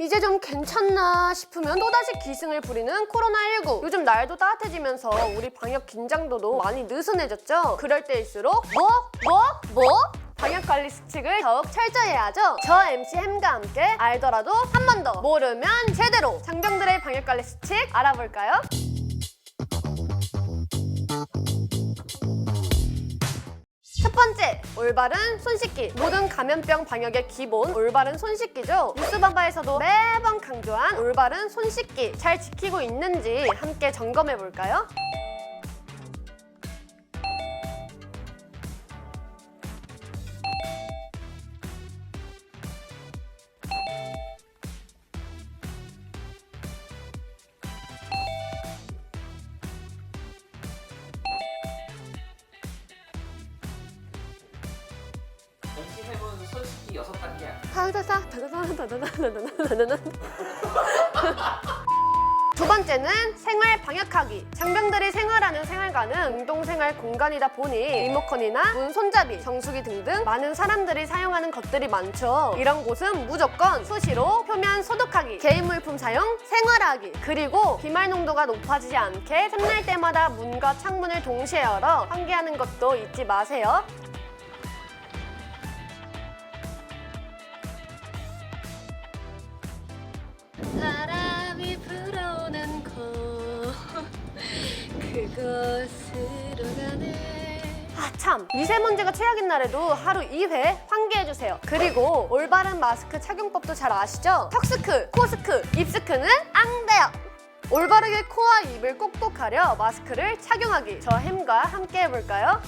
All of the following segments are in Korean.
이제 좀 괜찮나 싶으면 또다시 기승을 부리는 코로나19. 요즘 날도 따뜻해지면서 우리 방역 긴장도도 많이 느슨해졌죠? 그럴 때일수록 뭐? 뭐? 뭐? 방역 관리 수칙을 더욱 철저히 해야죠. 저 MC 햄과 함께 알더라도 한 번 더 모르면 제대로 장병들의 방역 관리 수칙 알아볼까요? 첫 번째, 올바른 손 씻기. 모든 감염병 방역의 기본, 올바른 손 씻기죠. 뉴스바바에서도 매번 강조한 올바른 손 씻기. 잘 지키고 있는지 함께 점검해 볼까요? 여섯 단계야. 다다다 다다다다다다다다다다 두 번째는 생활 방역하기. 장병들이 생활하는 생활관은 공동생활 공간이다 보니 리모컨이나 문 손잡이, 정수기 등등 많은 사람들이 사용하는 것들이 많죠. 이런 곳은 무조건 수시로 표면 소독하기, 개인 물품 사용 생활하기, 그리고 비말 농도가 높아지지 않게 틈날 때마다 문과 창문을 동시에 열어 환기하는 것도 잊지 마세요. 바람이 불어오는 곳. 그곳으로 가네. 아 참. 미세먼지가 최악인 날에도 하루 2회 환기해주세요. 그리고 올바른 마스크 착용법도 잘 아시죠? 턱스크, 코스크, 입스크는 안 돼요. 올바르게 코와 입을 꼭꼭 가려 마스크를 착용하기. 저 햄과 함께 해볼까요?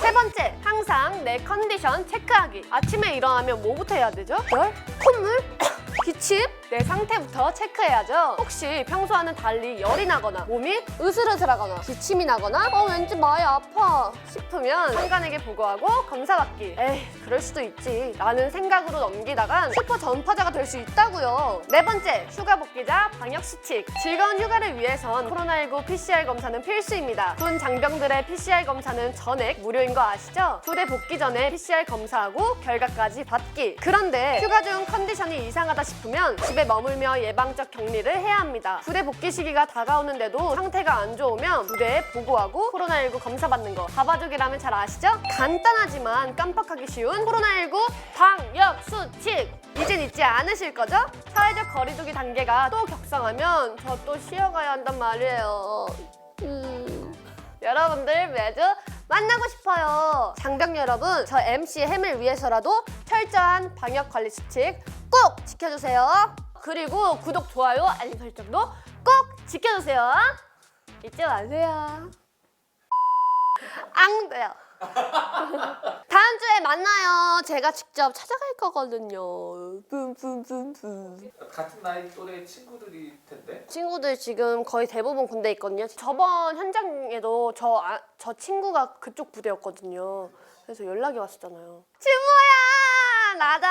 세 번째, 항상 내 컨디션 체크하기. 아침에 일어나면 뭐부터 해야 되죠? 열? 콧물? 기침? 내 상태부터 체크해야죠. 혹시 평소와는 달리 열이 나거나 몸이 으슬으슬하거나 기침이 나거나 어 왠지 많이 아파 싶으면 상관에게 보고하고 검사받기. 에이 그럴 수도 있지. 라는 생각으로 넘기다간 슈퍼 전파자가 될 수 있다고요. 네 번째, 휴가 복귀자 방역 수칙. 즐거운 휴가를 위해선 코로나19 PCR 검사는 필수입니다. 군 장병들의 PCR 검사는 전액 무료인 거 아시죠? 부대 복귀 전에 PCR 검사하고 결과까지 받기. 그런데 휴가 중 컨디션이 이상하다 싶으면 집에 머물며 예방적 격리를 해야 합니다. 부대 복귀 시기가 다가오는데도 상태가 안 좋으면 부대에 보고하고 코로나19 검사 받는 거. 바바족이라면 잘 아시죠? 간단하지만 깜빡하기 쉬운 코로나19 방역 수칙. 이젠 잊지 않으실 거죠? 사회적 거리두기 단계가 또 격상하면 저 또 쉬어가야 한단 말이에요. 음. 여러분들 매주 만나고 싶어요. 장병 여러분, 저 MC 햄을 위해서라도 철저한 방역 관리 수칙 꼭 지켜주세요. 그리고 구독, 좋아요, 알림 설정도 꼭 지켜주세요. 잊지 마세요. 안 돼요. 다음 주에 만나요. 제가 직접 찾아갈 거거든요. 뿜뿜뿜뿜. 같은 나이 또래 친구들이 텐데. 친구들 지금 거의 대부분 군대 있거든요. 저번 현장에도 저, 아, 저 친구가 그쪽 부대였거든요. 그래서 연락이 왔었잖아요. 진모야! 나다!